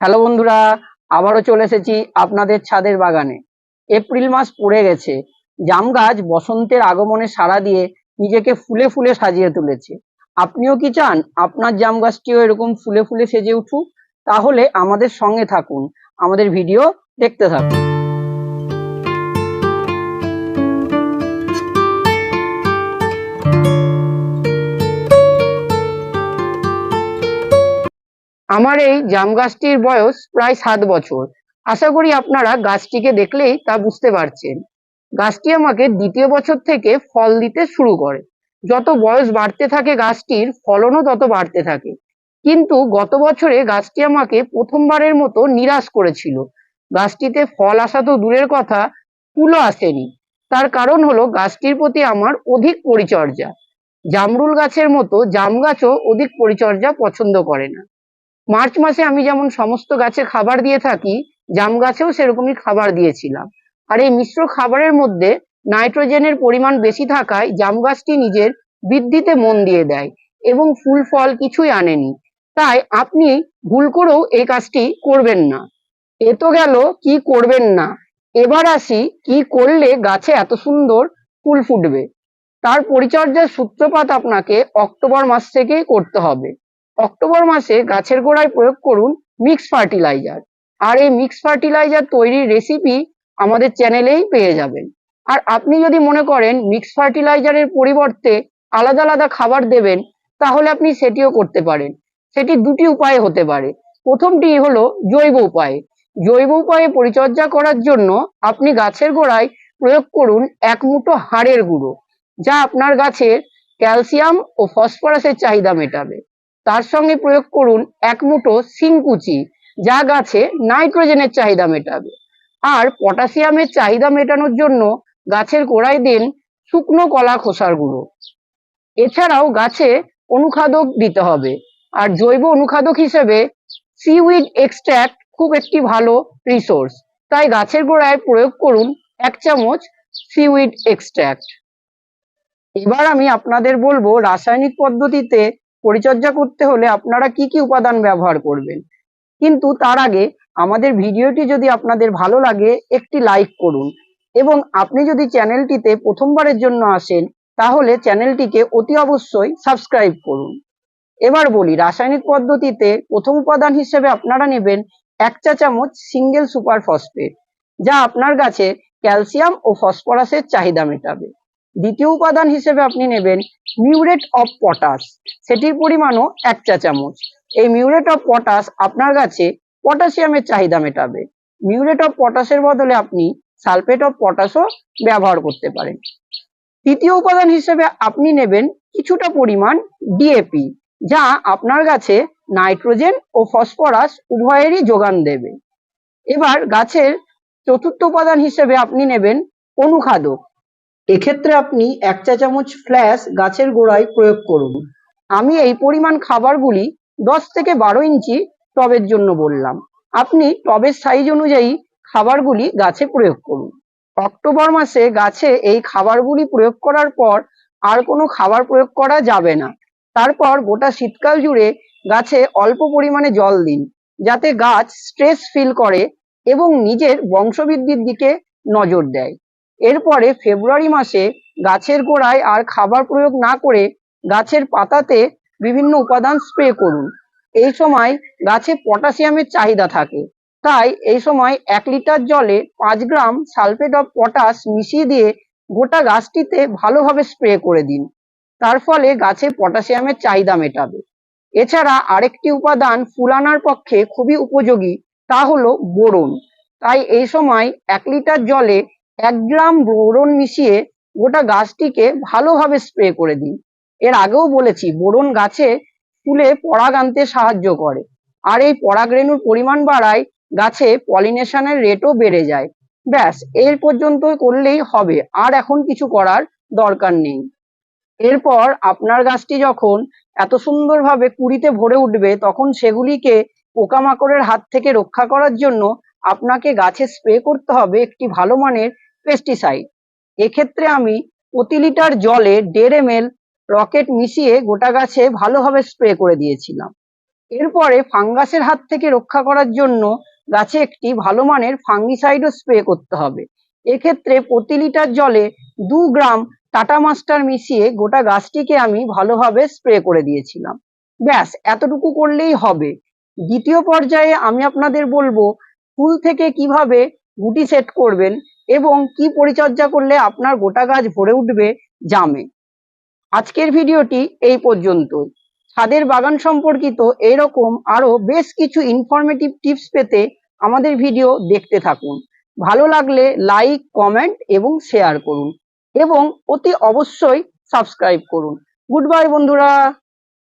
Hello বন্ধুরা, আবারও চলে এসেছি আপনাদের ছাদের বাগানে। এপ্রিল মাস পড়ে গেছে, জাম গাছ বসন্তের আগমনে সাড়া দিয়ে নিজেকে ফুলে ফুলে সাজিয়ে তুলেছে। আপনিও কি চান আপনার জাম গাছটিও এরকম ফুলে ফুলে সেজে উঠুক? তাহলে আমাদের সঙ্গে থাকুন, আমাদের ভিডিও দেখতে থাকুন। আমার এই জাম গাছটির বয়স প্রায় সাত বছর। আশা করি আপনারা গাছটিকে দেখলেই তা বুঝতে পারছেন। গাছটি আমাকে দ্বিতীয় বছর থেকে ফল দিতে শুরু করে। যত বয়স বাড়তে থাকে গাছটির, ফলনও তত বাড়তে থাকে। কিন্তু গত বছরে গাছটি আমাকে প্রথমবারের মতো নিরাশ করেছিল। গাছটিতে ফল আসা তো দূরের কথা, ফুলও আসেনি। তার কারণ হলো গাছটির প্রতি আমার অধিক পরিচর্যা। জামরুল গাছের মতো জাম গাছও অধিক পরিচর্যা পছন্দ করে না। মার্চ মাসে আমি যেমন সমস্ত গাছে খাবার দিয়ে থাকি, জাম গাছেও সেরকমই খাবার দিয়েছিলাম। আর এই মিশ্র খাবারের মধ্যে নাইট্রোজেনের পরিমাণ বেশি থাকায় জাম গাছটি নিজের বৃদ্ধিতে মন দিয়ে দেয় এবং ফুল, ফল কিছুই আনেনি। তাই আপনি ভুল করেও এই কাজটি করবেন না। এ তো গেল কি করবেন না। এবার আসি কি করলে গাছে এত সুন্দর ফুল ফুটবে। তার পরিচর্যার সূত্রপাত আপনাকে অক্টোবর মাস থেকেই করতে হবে। অক্টোবর মাসে গাছের গোড়ায় প্রয়োগ করুন মিক্স ফার্টিলাইজার আর এই মিক্স ফার্টিলাইজার তৈরির রেসিপি আমাদের চ্যানেলেই পেয়ে যাবেন। আর আপনি যদি মনে করেন মিক্স ফার্টিলাইজারের পরিবর্তে আলাদা আলাদা খাবার দেবেন, তাহলে আপনি সেটিও করতে পারেন। সেটি দুটি উপায়ে হতে পারে। প্রথমটি হলো জৈব উপায়ে। জৈব উপায়ে পরিচর্যা করার জন্য আপনি গাছের গোড়ায় প্রয়োগ করুন এক মুঠো হাড়ের গুঁড়ো, যা আপনার গাছের ক্যালসিয়াম ও ফসফরাসের চাহিদা মেটাবে। তার সঙ্গে প্রয়োগ করুন এক মুঠো সিংকুচি যা গাছে নাইট্রোজেনের চাহিদা মেটাবে। আর পটাশিয়ামের চাহিদা মেটানোর জন্য গাছের গোড়ায় দিন শুকনো কলা খোসার গুঁড়ো। এছাড়াও গাছে অনুখাদক দিতে হবে। আর জৈব অনুখাদক হিসেবে সিউইড এক্সট্র্যাক্ট খুব একটি ভালো রিসোর্স তাই গাছের গোড়ায় প্রয়োগ করুন এক চামচ সিউইড এক্সট্র্যাক্ট এবার আমি আপনাদের বলব রাসায়নিক পদ্ধতিতে পরিচর্যা করতে হলে আপনারা কি কি উপাদান ব্যবহার করবেন। কিন্তু তার আগে আমাদের ভিডিওটি যদি আপনাদের ভালো লাগে, একটি লাইক করুন এবং আপনি যদি চ্যানেলটিতে প্রথমবারের জন্য আসেন, তাহলে চ্যানেলটিকে অতি অবশ্যই সাবস্ক্রাইব করুন। এবার বলি, রাসায়নিক পদ্ধতিতে প্রথম উপাদান হিসেবে আপনারা নেবেন এক চা চামচ সিঙ্গেল সুপার ফসফেট যা আপনার কাছে ক্যালসিয়াম ও ফসফরাসের চাহিদা মেটাবে। দ্বিতীয় উপাদান হিসেবে আপনি নেবেন মিউরেট অফ পটাশ। সেটির পরিমাণও এক চা চামচ এই মিউরেট অফ পটাশ আপনার গাছে পটাশিয়ামের চাহিদা মেটাবে। মিউরেট অফ পটাশের বদলে আপনি সালফেট অফ পটাশও ব্যবহার করতে পারেন। তৃতীয় উপাদান হিসেবে আপনি নেবেন কিছুটা পরিমাণ ডিএপি যা আপনার গাছে নাইট্রোজেন ও ফসফরাস উভয়েরই যোগান দেবে। এবার গাছের চতুর্থ উপাদান হিসেবে আপনি নেবেন অনুখাদক। এক্ষেত্রে আপনি এক চা চামচ ফ্ল্যাশ গাছের গোড়ায় প্রয়োগ করুন। আমি এই পরিমাণ খাবারগুলি দশ থেকে বারো ইঞ্চি টবের জন্য বললাম। আপনি টবের সাইজ অনুযায়ী খাবারগুলি গাছে প্রয়োগ করুন। অক্টোবর মাসে গাছে এই খাবারগুলি প্রয়োগ করার পর আর কোনো খাবার প্রয়োগ করা যাবে না। তারপর গোটা শীতকাল জুড়ে গাছে অল্প পরিমাণে জল দিন, যাতে গাছ স্ট্রেস ফিল করে এবং নিজের বংশবৃদ্ধির দিকে নজর দেয়। এরপরে ফেব্রুয়ারি মাসে গাছের গোড়ায় আর খাবার প্রয়োগ না করে গাছের পাতাতে বিভিন্ন উপাদান স্প্রে করুন। এই সময় গাছে পটাশিয়ামের চাহিদা থাকে। তাই এই সময় এক লিটার জলে পাঁচ গ্রাম সালফেট অফ পটাশ মিশিয়ে দিয়ে গোটা গাছটিতে ভালোভাবে স্প্রে করে দিন। তার ফলে গাছে পটাশিয়ামের চাহিদা মেটাবে। এছাড়া আরেকটি উপাদান ফুলানার পক্ষে খুবই উপযোগী, তা হলো বোরন। তাই এই সময় এক লিটার জলে এক গ্রাম বোরন মিশিয়ে গোটা গাছটিকে ভালোভাবে স্প্রে করে দিন। এর আগেও বলেছি, বোরন গাছে ফুলে পরাগ আনতে সাহায্য করে। আর এই পরাগ রেণুর পরিমাণ বাড়ায় গাছে পলিনেশনের রেটও বেড়ে যায়। ব্যাস, এর পর্যন্ত করলেই হবে, আর এখন কিছু করার দরকার নেই। এরপর আপনার গাছটি যখন এত সুন্দরভাবে কুড়িতে ভরে উঠবে, তখন সেগুলিকে পোকামাকড়ের হাত থেকে রক্ষা করার জন্য আপনাকে গাছে স্প্রে করতে হবে একটি ভালো মানের পেস্টিসাইড এক্ষেত্রে আমি প্রতি লিটার জলে দেড় এম রকেট মিশিয়ে গোটা গাছে ভালোভাবে স্প্রে করে দিয়েছিলাম। এরপরে ফাঙ্গাসের হাত থেকে রক্ষা করার জন্য গাছে একটি ভালো মানের ফাঙ্গিসাইডও স্প্রে করতে হবে। এক্ষেত্রে প্রতি লিটার জলে দু গ্রাম টাটা মাস্টার মিশিয়ে গোটা গাছটিকে আমি ভালোভাবে স্প্রে করে দিয়েছিলাম। ব্যাস, এতটুকু করলেই হবে। দ্বিতীয় পর্যায়ে আমি আপনাদের বলব, ফুল থেকে কীভাবে গুটি সেট করবেন এবং কি পরিচর্যা করলে আপনার গোটা গাছ ভরে উঠবে জামে। আজকের ভিডিওটি এই পর্যন্তই। ছাদের বাগান সম্পর্কিত এরকম আরও বেশ কিছু ইনফরমেটিভ টিপস পেতে আমাদের ভিডিও দেখতে থাকুন। ভালো লাগলে লাইক কমেন্ট এবং শেয়ার করুন এবং অতি অবশ্যই সাবস্ক্রাইব করুন। গুড বাই বন্ধুরা!